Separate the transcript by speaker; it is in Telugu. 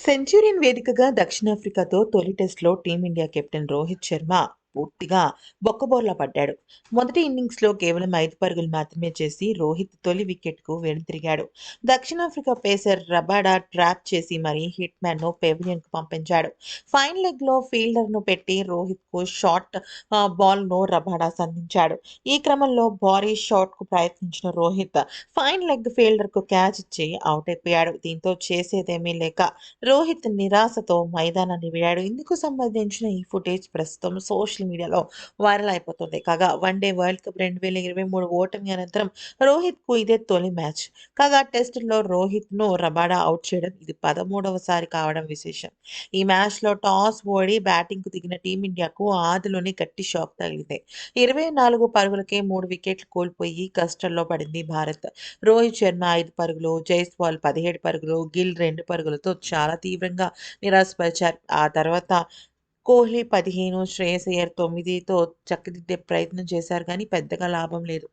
Speaker 1: సెంచూరియన్ వేదికగా దక్షిణాఫ్రికాతో తొలి టెస్టులో టీమిండియా కెప్టెన్ రోహిత్ శర్మ పూర్తిగా బొక్కబోర్లా పడ్డాడు. మొదటి ఇన్నింగ్స్లో కేవలం ఐదు పరుగులు మాత్రమే చేసి రోహిత్ తొలి వికెట్కు వెనుతిరిగాడు దక్షిణాఫ్రికా పేసర్ రబాడా ట్రాప్ చేసి మరీ హిట్ మ్యాన్ను పెవిలియన్కు పంపించాడు. ఫైన్ లెగ్లో ఫీల్డర్ను పెట్టి రోహిత్కు షార్ట్ బాల్ను రబాడా సంధించాడు. ఈ క్రమంలో భారీ షాట్కు ప్రయత్నించిన రోహిత్ ఫైన్ లెగ్ ఫీల్డర్కు క్యాచ్ ఇచ్చి అవుట్ అయిపోయాడు. దీంతో చేసేదేమీ లేక రోహిత్ నిరాశతో మైదానాన్ని వేయాడు ఇందుకు సంబంధించిన ఈ ఫుటేజ్ ప్రస్తుతం సోషల్ మీడియాలో వైరల్ అయిపోతుంది. కాగా వన్డే వరల్డ్ కప్ రెండు వేల ఇరవై మూడు ఓటమి అనంతరం రోహిత్కు ఇదే తొలి మ్యాచ్. కాగా టెస్టులో రోహిత్ను రబాడా అవుట్ చేయడం ఇది పదమూడవసారి కావడం విశేషం. ఈ మ్యాచ్లో టాస్ ఓడి బ్యాటింగ్కు దిగిన టీమిండియాకు ఆదిలోనే గట్టి షాక్ తగిలింది. ఇరవై నాలుగు పరుగులకే మూడు వికెట్లు కోల్పోయి కష్టంలో పడింది భారత్. రోహిత్ శర్మ ఐదు పరుగులు జైస్వాల్ పదిహేడు పరుగులు గిల్ రెండు పరుగులతో చాలా తీవ్రంగా నిరాశపరిచారు. ఆ తర్వాత కోహ్లీ పదిహేను శ్రేయస్ అయ్యర్ తొమ్మిదితో చక్కదిద్దే ప్రయత్నం చేశారు కానీ పెద్దగా లాభం లేదు.